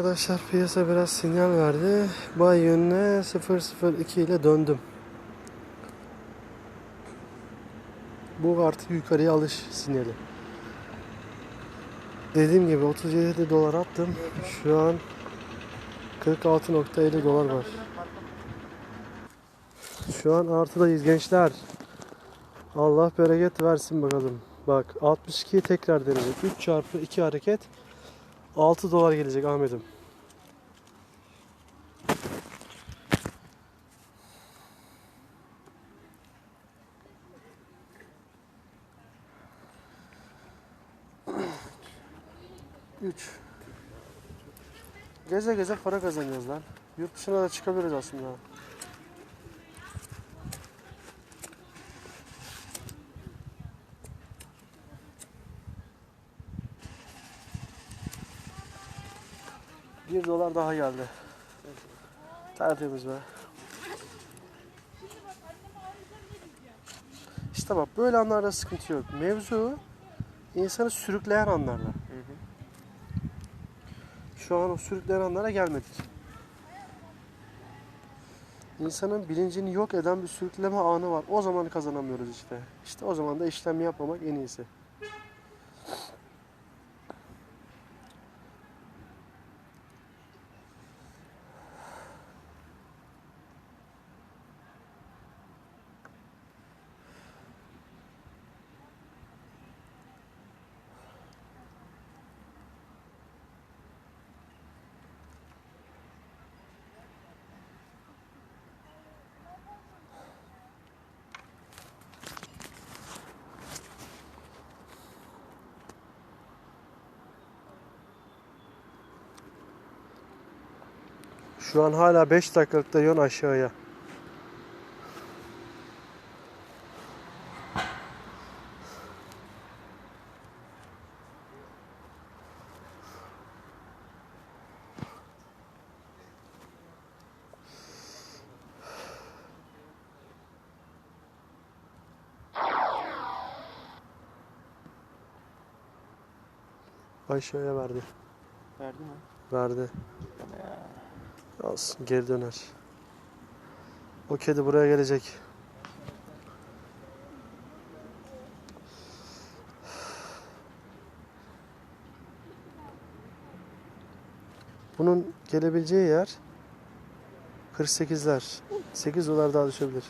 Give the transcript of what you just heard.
Arkadaşlar piyasa biraz sinyal verdi. Bay yönüne 002 ile döndüm. Bu artık yukarıya alış sinyali. Dediğim gibi 37 dolar attım. Şu an 46.50 dolar var. Şu an artıdayız gençler. Allah bereket versin bakalım. Bak 62'yi tekrar deneyecek. 3 çarpı 2 hareket 6 dolar gelecek Ahmet'im. Üç. Geze geze para kazanıyoruz lan. Yurt dışına da çıkabiliriz aslında. Bir dolar daha geldi. Tertemiz be. İşte bak böyle anlarda sıkıntı yok. Mevzu insanı sürükleyen anlarla. Şu an o sürükleyen anlara gelmedik. İnsanın bilincini yok eden bir sürükleme anı var. O zaman kazanamıyoruz işte. İşte o zaman da işlem yapmamak en iyisi. Şu an hala 5 dakikalıkta yön aşağıya. Aşağıya verdi. Verdi mi? Verdi. Olsun geri döner. O kedi buraya gelecek. Bunun gelebileceği yer 48'ler. 8 dolar daha düşebilir.